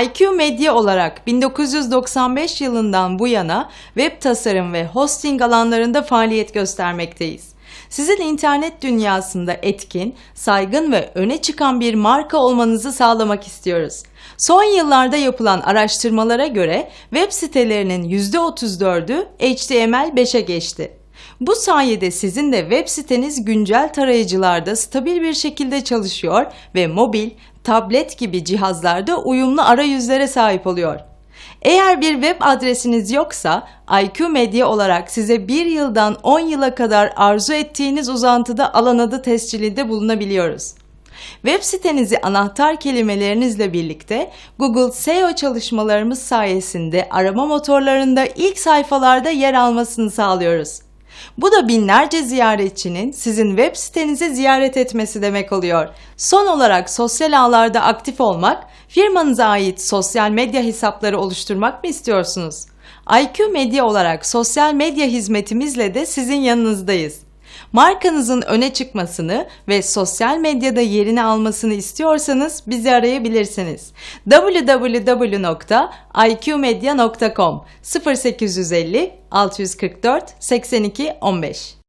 IQ Medya olarak 1995 yılından bu yana web tasarım ve hosting alanlarında faaliyet göstermekteyiz. Sizin internet dünyasında etkin, saygın ve öne çıkan bir marka olmanızı sağlamak istiyoruz. Son yıllarda yapılan araştırmalara göre web sitelerinin %34'ü HTML5'e geçti. Bu sayede sizin de web siteniz güncel tarayıcılarda stabil bir şekilde çalışıyor ve mobil, tablet gibi cihazlarda uyumlu arayüzlere sahip oluyor. Eğer bir web adresiniz yoksa IQ Medya olarak size 1 yıldan 10 yıla kadar arzu ettiğiniz uzantıda alan adı tescilinde bulunabiliyoruz. Web sitenizi anahtar kelimelerinizle birlikte Google SEO çalışmalarımız sayesinde arama motorlarında ilk sayfalarda yer almasını sağlıyoruz. Bu da binlerce ziyaretçinin sizin web sitenizi ziyaret etmesi demek oluyor. Son olarak sosyal ağlarda aktif olmak, firmanıza ait sosyal medya hesapları oluşturmak mı istiyorsunuz? IQ Medya olarak sosyal medya hizmetimizle de sizin yanınızdayız. Markanızın öne çıkmasını ve sosyal medyada yerini almasını istiyorsanız bizi arayabilirsiniz. www.iqmedia.com 0850 644 82 15